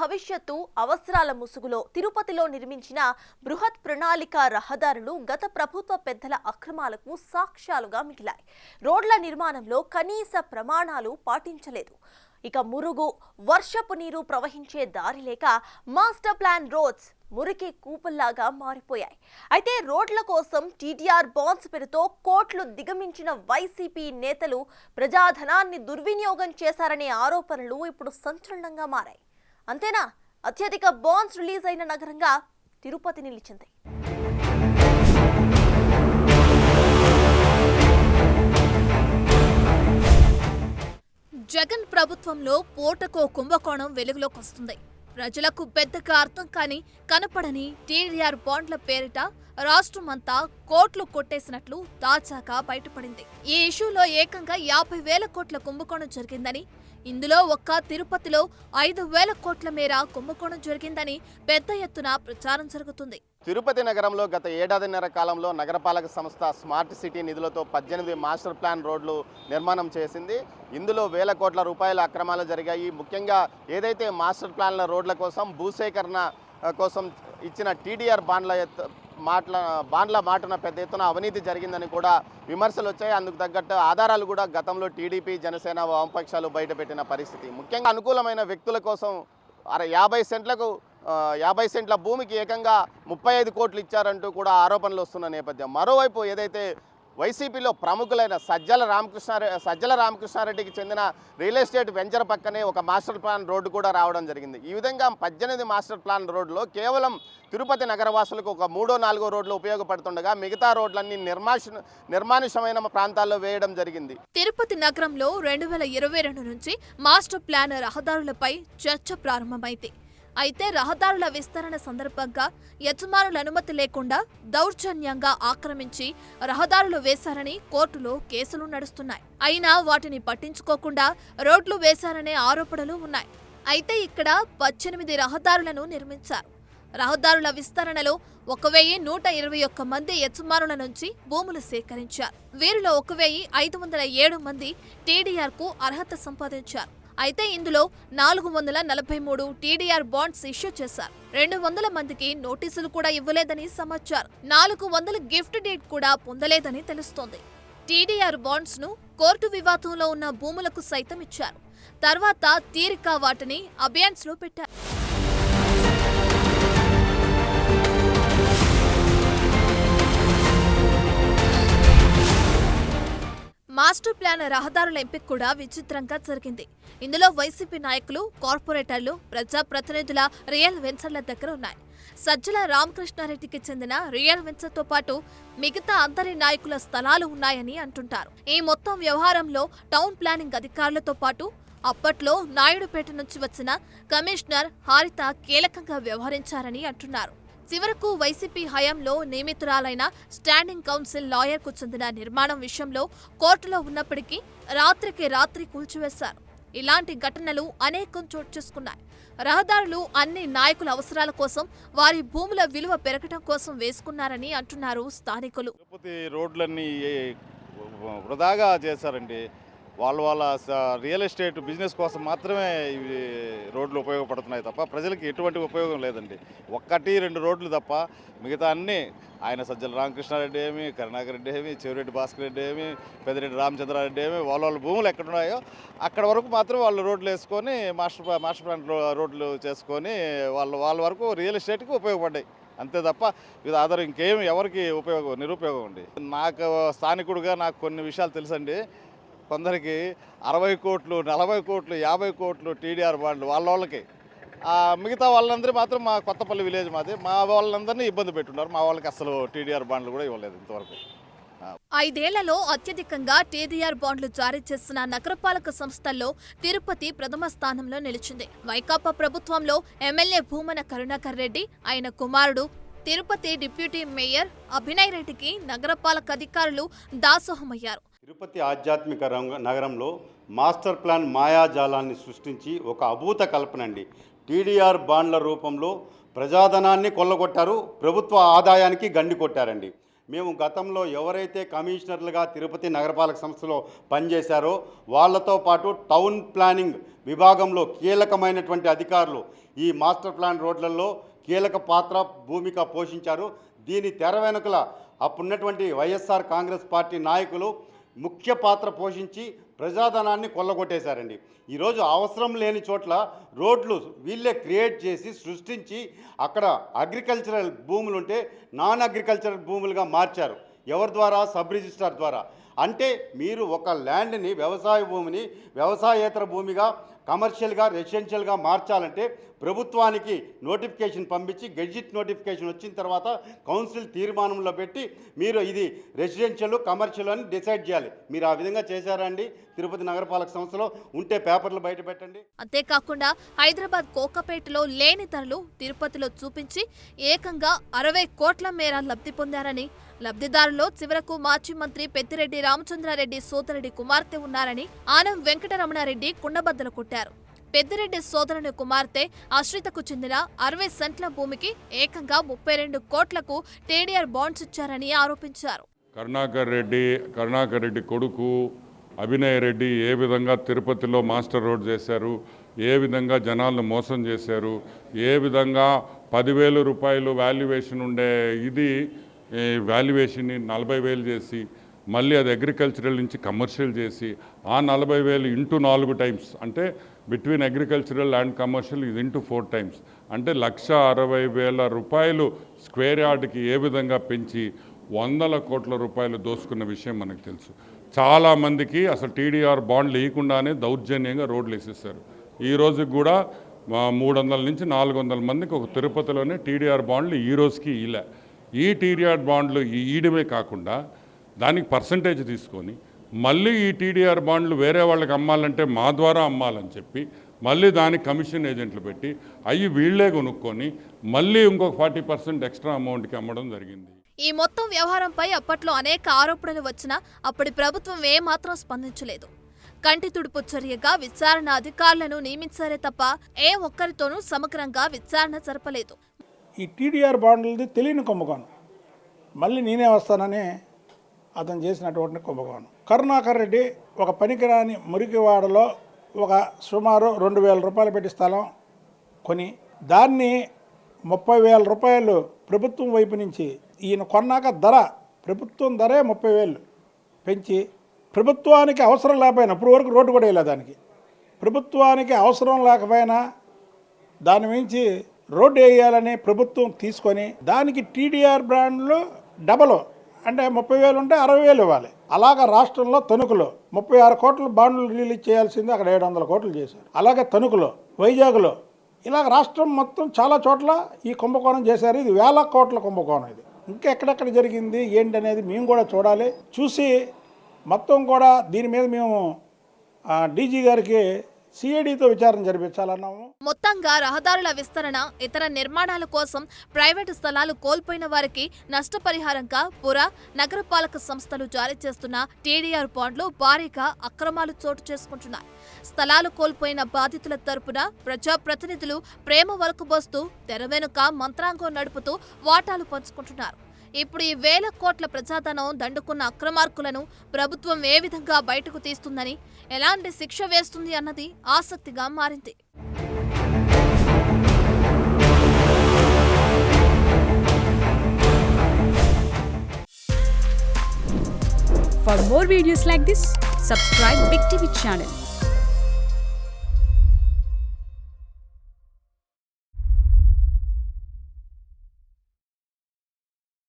భవిష్యత్తు అవసరాల ముసుగులో తిరుపతిలో నిర్మించిన బృహత్ ప్రణాళిక రహదారులు గత ప్రభుత్వ పెద్దల అక్రమాలకు సాక్ష్యాలుగా మిగిలాయి. రోడ్ల నిర్మాణంలో కనీస ప్రమాణాలు పాటించలేదు. ఇక మురుగు వర్షపు నీరు ప్రవహించే దారి లేక మాస్టర్ ప్లాన్ రోడ్స్ మురికి కూపల్లాగా మారిపోయాయి. అయితే రోడ్ల కోసం టీటీఆర్ బాండ్స్ పేరుతో కోట్లు దిగమించిన వైసీపీ నేతలు ప్రజాధనాన్ని దుర్వినియోగం చేశారనే ఆరోపణలు ఇప్పుడు సంచలనంగా మారాయి. అంతేనా? అత్యధిక బాండ్స్ రిలీజ్ అయిన నగరంగా తిరుపతి నిలిచింది. జగన్ ప్రభుత్వంలో పూటకో కుంభకోణం వెలుగులోకి వస్తుంది. ప్రజలకు పెద్దగా అర్థం కాని కనపడని టీడీఆర్ బాండ్ల పేరిట రాష్ట్రమంతా కోట్లు కొట్టేసినట్లు తాజాగా బయటపడింది. ఈ ఇష్యూలో ఏకంగా యాభై వేల కోట్ల కుంభకోణం జరిగిందని ఇందులో ఒక్క తిరుపతిలో ఐదు వేల కోట్ల మేర కుంభకోణం జరిగిందని పెద్ద ఎత్తున ప్రచారం జరుగుతుంది. తిరుపతి నగరంలో గత ఏడాదిన్నర కాలంలో నగరపాలక సంస్థ స్మార్ట్ సిటీ నిధులతో పద్దెనిమిది మాస్టర్ ప్లాన్ రోడ్లు నిర్మాణం చేసింది. ఇందులో వేల కోట్ల రూపాయల అక్రమాలు జరిగాయి. ముఖ్యంగా ఏదైతే మాస్టర్ ప్లాన్ల రోడ్ల కోసం భూసేకరణ కోసం ఇచ్చిన టీడీఆర్ బాండ్ల ఎత్తు మాటల బాండ్ల మాటన పెద్ద ఎత్తున అవినీతి జరిగిందని కూడా విమర్శలు వచ్చాయి. అందుకు తగ్గట్టు ఆధారాలు కూడా గతంలో టీడీపీ జనసేన వామపక్షాలు బయటపెట్టిన పరిస్థితి. ముఖ్యంగా అనుకూలమైన వ్యక్తుల కోసం అర యాభై సెంట్లకు యాభై సెంట్ల భూమికి ఏకంగా ముప్పై ఐదు కోట్లు ఇచ్చారంటూ కూడా ఆరోపణలు వస్తున్న నేపథ్యం. మరోవైపు ఏదైతే వైసీపీలో ప్రముఖులైన సజ్జల రామకృష్ణారె సజ్జల రామకృష్ణారెడ్డికి చెందిన రియల్ ఎస్టేట్ వెంచర్ పక్కనే ఒక మాస్టర్ ప్లాన్ రోడ్డు కూడా రావడం జరిగింది. ఈ విధంగా పద్దెనిమిది మాస్టర్ ప్లాన్ రోడ్లో కేవలం తిరుపతి నగరవాసులకు ఒక మూడో నాలుగో రోడ్లు ఉపయోగపడుతుండగా మిగతా రోడ్లన్నీ నిర్మాష నిర్మానుషమైన ప్రాంతాల్లో వేయడం జరిగింది. తిరుపతి నగరంలో రెండు వేల ఇరవై రెండు నుంచి మాస్టర్ ప్లాన్ రహదారులపై చర్చ ప్రారంభమైంది. అయితే రహదారుల విస్తరణ సందర్భంగా యజమానుల అనుమతి లేకుండా దౌర్జన్యంగా ఆక్రమించి రహదారులు వేశారని కోర్టులో కేసులు నడుస్తున్నాయి. అయినా వాటిని పట్టించుకోకుండా రోడ్లు వేశారనే ఆరోపణలు ఉన్నాయి. అయితే ఇక్కడ పద్దెనిమిది రహదారులను నిర్మించారు. రహదారుల విస్తరణలో ఒక వెయ్యి నూట ఇరవై ఒక్క మంది యజమానుల నుంచి భూములు సేకరించారు. వీరిలో ఒక వెయ్యి ఐదు వందల ఏడు మంది టీడీఆర్కు అర్హత సంపాదించారు. అయితే ఇందులో నాలుగు వందల నలభై మూడు టీడీఆర్ బాండ్స్ ఇష్యూ చేశారు. రెండు వందల మందికి నోటీసులు కూడా ఇవ్వలేదని సమాచారం. నాలుగు వందల గిఫ్ట్ డేట్ కూడా పొందలేదని తెలుస్తోంది. టీడీఆర్ బాండ్స్ను కోర్టు వివాదంలో ఉన్న భూములకు సైతం ఇచ్చారు. తర్వాత తీరిక వాటిని అబియన్స్లో పెట్టారు. మాస్టర్ ప్లాన్ రహదారుల ఎంపిక కూడా విచిత్రంగా జరిగింది. ఇందులో వైసీపీ నాయకులు కార్పొరేటర్లు ప్రజాప్రతినిధుల రియల్ వెంచర్ల దగ్గర ఉన్నాయి. సజ్జల రామకృష్ణారెడ్డికి చెందిన రియల్ వెంచర్తో పాటు మిగతా అందరి నాయకుల స్థలాలు ఉన్నాయని అంటుంటారు. ఈ మొత్తం వ్యవహారంలో టౌన్ ప్లానింగ్ అధికారులతో పాటు అప్పట్లో నాయుడుపేట నుంచి వచ్చిన కమిషనర్ హారిత కీలకంగా వ్యవహరించారని అంటున్నారు. చివరకు వైసీపీ హయాంలో నియమితురాలైన స్టాండింగ్ కౌన్సిల్ లాయర్కు చెందిన నిర్మాణం విషయంలో కోర్టులో ఉన్నప్పటికీ రాత్రికి రాత్రి కూల్చివేశారు. ఇలాంటి ఘటనలు అనేకం చోటు చేసుకున్నాయి. రహదారులు అన్ని నాయకుల అవసరాల కోసం వారి భూముల విలువ పెరగడం కోసం వేసుకున్నారని అంటున్నారు స్థానికులు. తిరుపతి రోడ్లన్నీ వృధాగా చేశారండి. వాళ్ళ వాళ్ళ స- రియల్ ఎస్టేట్ బిజినెస్ కోసం మాత్రమే ఇవి రోడ్లు ఉపయోగపడుతున్నాయి తప్ప ప్రజలకి ఎటువంటి ఉపయోగం లేదండి. ఒక్కటి రెండు రోడ్లు తప్ప మిగతా అన్నీ ఆయన సజ్జల రామకృష్ణారెడ్డి ఏమి కరుణాకర్ రెడ్డి ఏమి చెవిరెడ్డి భాస్కర్ రెడ్డి ఏమి పెద్దిరెడ్డి రామచంద్రారెడ్డి ఏమి వాళ్ళ వాళ్ళ భూములు ఎక్కడున్నాయో అక్కడ వరకు మాత్రం వాళ్ళు రోడ్లు వేసుకొని మాస్టర్ మాస్టర్ ప్లాన్ రోడ్లు చేసుకొని వాళ్ళ వాళ్ళ వరకు రియల్ ఎస్టేట్కి ఉపయోగపడ్డాయి. అంతే తప్ప ఇది ఆధారం ఇంకేం ఎవరికి ఉపయోగం నిరుపయోగం అండి. నాకు స్థానికుడిగా నాకు కొన్ని విషయాలు తెలుసండి. కొందరికి అరవై కోట్లు నలభై కోట్లు యాభై కోట్లు టీడీఆర్ బాండ్లు వాళ్ళ వాళ్ళకి. మిగతా వాళ్ళందరూ మాత్రం మా కొత్తపల్లి విలేజ్ మాది. మా వాళ్ళందరినీ ఇబ్బంది పెట్టున్నారు. మా వాళ్ళకి అసలు టీడీఆర్ బాండ్లు కూడా ఇవ్వలేదు ఇంతవరకు. ఐదేళ్ళలో అత్యధికంగా టీడీఆర్ బాండ్లు జారీ చేసిన నగరపాలక సంస్థల్లో తిరుపతి ప్రథమ స్థానంలో నిలిచింది. వైకాపా ప్రభుత్వంలో ఎమ్మెల్యే భూమన కరుణాకర్ రెడ్డి ఆయన కుమారుడు తిరుపతి డిప్యూటీ మేయర్ అభినయ్ రెడ్డికి నగరపాలక అధికారులు దాసోహమయ్యారు. తిరుపతి ఆధ్యాత్మిక రంగ నగరంలో మాస్టర్ ప్లాన్ మాయాజాలాన్ని సృష్టించి ఒక అభూత కల్పన అండి టీడీఆర్ బాండ్ల రూపంలో ప్రజాధనాన్ని కొల్లగొట్టారు ప్రభుత్వ ఆదాయానికి గండి కొట్టారండి. మేము గతంలో ఎవరైతే కమిషనర్లుగా తిరుపతి నగరపాలక సంస్థలో పనిచేశారో వాళ్ళతో పాటు టౌన్ ప్లానింగ్ విభాగంలో కీలకమైనటువంటి అధికారులు ఈ మాస్టర్ ప్లాన్ రోడ్లలో కీలక పాత్ర భూమిక పోషించారు. దీని తెర వెనుకల అప్పుడున్నటువంటి వైఎస్ఆర్ కాంగ్రెస్ పార్టీ నాయకులు ముఖ్య పాత్ర పోషించి ప్రజాధనాన్ని కొల్లగొట్టేశారండి. ఈరోజు అవసరం లేని చోట్ల రోడ్లు వీళ్ళే క్రియేట్ చేసి సృష్టించి అక్కడ అగ్రికల్చరల్ భూములు ఉంటే నాన్ అగ్రికల్చరల్ భూములుగా మార్చారు. ఎవరి ద్వారా? సబ్ రిజిస్ట్రార్ ద్వారా. అంటే మీరు ఒక ల్యాండ్ని వ్యవసాయ భూమిని వ్యవసాయేతర భూమిగా కమర్షియల్గా రెసిడెన్షియల్గా మార్చాలంటే ప్రభుత్వానికి నోటిఫికేషన్ పంపించి గెజిట్ నోటిఫికేషన్ వచ్చిన తర్వాత కౌన్సిల్ తీర్మానంలో పెట్టి మీరు ఇది రెసిడెన్షియల్ కమర్షియల్ అని డిసైడ్ చేయాలి. మీరు ఆ విధంగా చేశారండి తిరుపతి నగరపాలక సంస్థలో ఉంటే పేపర్లు బయట పెట్టండి. అంతేకాకుండా హైదరాబాద్ కోకపేటలో లేని ధరలు తిరుపతిలో చూపించి ఏకంగా అరవై కోట్ల మేర లబ్ధి పొందారని లబ్ధిదారులో చివరకు మాజీ మంత్రి పెద్దిరెడ్డి రామచంద్రారెడ్డి సోదరుడి కుమార్తె ఉన్నారని ఆనం వెంకటరమణారెడ్డి కుండబద్దలు కొట్టారు. పెద్దిరెడ్డి సోదరుని కుమార్తె ఆశ్రితకు చెందిన అరవై సెంట్ల భూమికి ఏకంగా ముప్పై రెండు కోట్లకు టేడీఆర్ బాండ్స్ ఇచ్చారని ఆరోపించారు. కరుణాకర్ రెడ్డి కరుణాకర్ రెడ్డి కొడుకు అభినయ్ రెడ్డి ఏ విధంగా తిరుపతిలో మాస్టర్ రోడ్ చేశారు ఏ విధంగా జనాలను మోసం చేశారు ఏ విధంగా పదివేల రూపాయలు వాల్యుయేషన్ ఉండే ఇది వాల్యుయేషన్ని నలభై వేలు చేసి మళ్ళీ అది అగ్రికల్చరల్ నుంచి కమర్షియల్ చేసి ఆ నలభై వేలు ఇంటూ నాలుగు టైమ్స్ అంటే బిట్వీన్ అగ్రికల్చరల్ అండ్ కమర్షియల్ ఇది ఇంటూ ఫోర్ టైమ్స్ అంటే లక్ష అరవై వేల రూపాయలు స్క్వేర్ యార్డ్కి ఏ విధంగా పెంచి వందల కోట్ల రూపాయలు దోసుకున్న విషయం మనకు తెలుసు. చాలామందికి అసలు టీడీఆర్ బాండ్లు వేయకుండానే దౌర్జన్యంగా రోడ్లు వేసేసారు ఈ రోజుకి కూడా మూడు వందల నుంచి నాలుగు వందల మందికి ఒక తిరుపతిలోనే టీడీఆర్ బాండ్లు ఈ రోజుకి ఇలా ఈ టీడీఆర్ బాండ్లు ఈ ఈయడమే కాకుండా దానికి పర్సంటేజ్ తీసుకొని మళ్ళీ ఈ టీడీఆర్ బాండ్లు వేరే వాళ్ళకి అమ్మాలంటే మా ద్వారా అమ్మాలని చెప్పి మళ్ళీ దానికి కమిషన్ ఏజెంట్లు పెట్టి అవి వీళ్ళే కొనుక్కొని మళ్ళీ ఇంకొక ఫార్టీ పర్సెంట్ ఎక్స్ట్రా అమౌంట్కి అమ్మడం జరిగింది. ఈ మొత్తం వ్యవహారంపై అప్పట్లో అనేక ఆరోపణలు వచ్చినా అప్పటి ప్రభుత్వం ఏమాత్రం స్పందించలేదు. కంటి తుడుపు చర్యగా విచారణ అధికారులను నియమించారే తప్ప ఏ ఒక్కరితోనూ సమగ్రంగా విచారణ జరపలేదు. ఈ టీడీఆర్ బాండ్లది తెలియని కుంభకోణం మళ్ళీ నేనే వస్తానని అతను చేసినటువంటి కుంభకోణం కరుణాకర్ రెడ్డి ఒక పనికిరాని మురికివాడలో ఒక సుమారు రెండు వేల రూపాయలు పెట్టి స్థలం కొని దాన్ని ముప్పై వేల రూపాయలు ప్రభుత్వం వైపు నుంచి ఈయన కొన్నాక ధర ప్రభుత్వం ధరే ముప్పై వేలు పెంచి ప్రభుత్వానికి అవసరం లేకపోయినా ఇప్పుడు వరకు రోడ్డు కూడా వేయలేదు దానికి. ప్రభుత్వానికి అవసరం లేకపోయినా దాని మించి రోడ్డు వేయాలని ప్రభుత్వం తీసుకొని దానికి టీడీఆర్ బ్రాండ్లు డబలు అంటే ముప్పై వేలు ఉంటే అరవై వేలు ఇవ్వాలి. అలాగ రాష్ట్రంలో తణుకులో ముప్పై ఆరు కోట్లు బాండ్లు రిలీజ్ చేయాల్సింది అక్కడ ఏడు వందల కోట్లు చేశారు. అలాగే తణుకులో వైజాగ్లో ఇలాగ రాష్ట్రం మొత్తం చాలా చోట్ల ఈ కుంభకోణం చేశారు. ఇది వేల కోట్ల కుంభకోణం ఇది. ఇంకా ఎక్కడెక్కడ జరిగింది ఏంటి అనేది మేము కూడా చూడాలి. చూసి మొత్తం కూడా దీని మీద మేము డీజీ గారికి సిఐడితో విచారణ జరిపించాలన్నాము. మొత్తంగా రహదారుల విస్తరణ ఇతర నిర్మాణాల కోసం ప్రైవేటు స్థలాలు కోల్పోయిన వారికి నష్టపరిహారంగా పుర నగరపాలక సంస్థలు జారీ చేస్తున్న టీడీఆర్ బాండ్లు భారీగా అక్రమాలు చోటు చేసుకుంటున్నాయి. స్థలాలు కోల్పోయిన బాధితుల తరపున ప్రజాప్రతినిధులు ప్రేమ వలకుబోస్తూ తెర వెనుక మంత్రాంగం నడుపుతూ వాటాలు పంచుకుంటున్నారు. ఇప్పుడు ఈ వేల కోట్ల ప్రజాధనం దండుకున్న అక్రమార్కులను ప్రభుత్వం ఏ విధంగా బయటకు తీస్తుందని ఎలాంటి శిక్ష వేస్తుంది అన్నది ఆసక్తిగా మారింది. For more videos like this, subscribe Big TV channel.